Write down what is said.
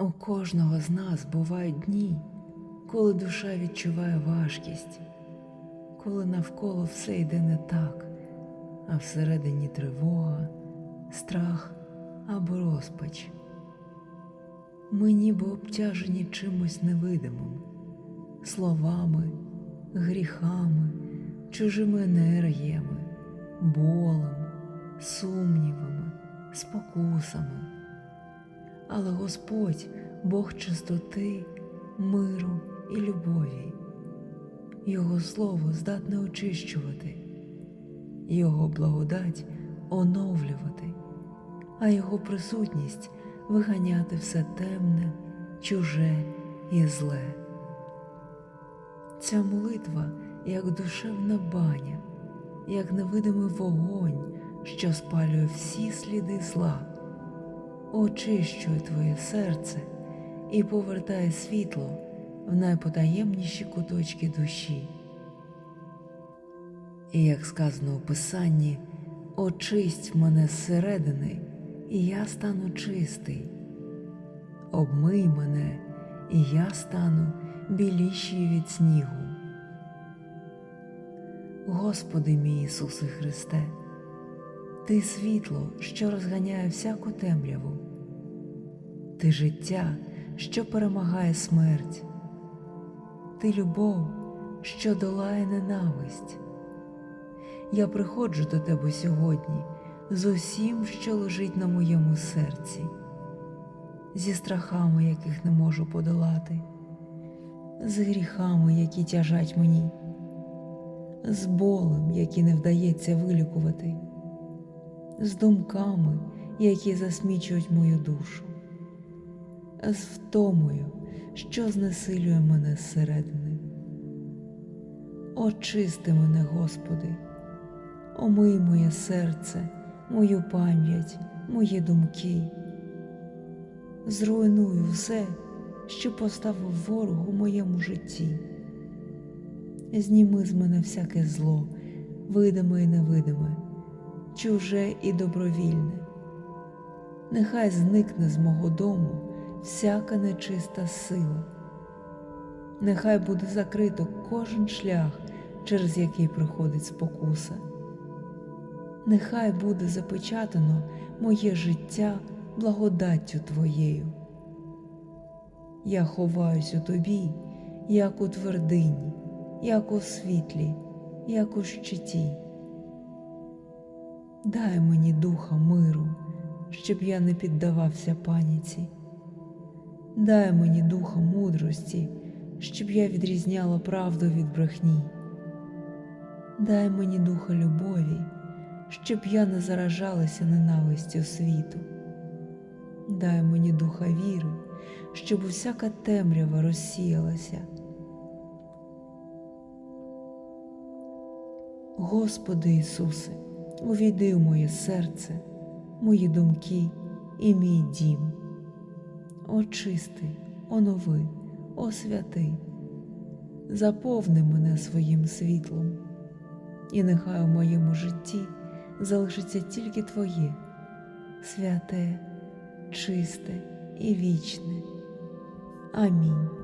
У кожного з нас бувають дні, коли душа відчуває важкість, коли навколо все йде не так, а всередині тривога, страх або розпач. Ми ніби обтяжені чимось невидимим, словами, гріхами, чужими енергіями, болем, сумнівами, спокусами. Але Господь Бог чистоти, миру і любові. Його слово здатне очищувати, Його благодать оновлювати, а Його присутність виганяти все темне, чуже і зле. Ця молитва як душевна баня, як невидимий вогонь, що спалює всі сліди зла очищує твоє серце і повертає світло в найпотаємніші куточки душі. І як сказано у Писанні, очисть мене зсередини, і я стану чистий. Обмий мене, і я стану біліший від снігу. Господи мій Ісусе Христе, Ти світло, що розганяє всяку темряву. Ти життя, що перемагає смерть. Ти любов, що долає ненависть. Я приходжу до тебе сьогодні з усім, що лежить на моєму серці, зі страхами, яких не можу подолати, з гріхами, які тяжать мені, з болем, який не вдається вилікувати, з думками, які засмічують мою душу з втомою, що знесилює мене зсередини. Очисти мене, Господи, омий моє серце, мою пам'ять, мої думки. Зруйную все, що поставив ворог у моєму житті. Зніми з мене всяке зло, видиме і невидиме, чуже і добровільне. Нехай зникне з мого дому всяка нечиста сила. Нехай буде закрито кожен шлях, через який приходить спокуса. Нехай буде запечатано моє життя благодаттю Твоєю. Я ховаюсь у Тобі, як у твердині, як у світлі, як у щиті. Дай мені духа миру, щоб я не піддавався паніці. Дай мені духа мудрості, щоб я відрізняла правду від брехні. Дай мені духа любові, щоб я не заражалася ненавистю світу. Дай мені духа віри, щоб усяка темрява розсіялася. Господи Ісусе, увійди в моє серце, мої думки і мій дім очисти, онови, освяти, заповни мене своїм світлом, і нехай у моєму житті залишиться тільки Твоє, святе, чисте і вічне. Амінь.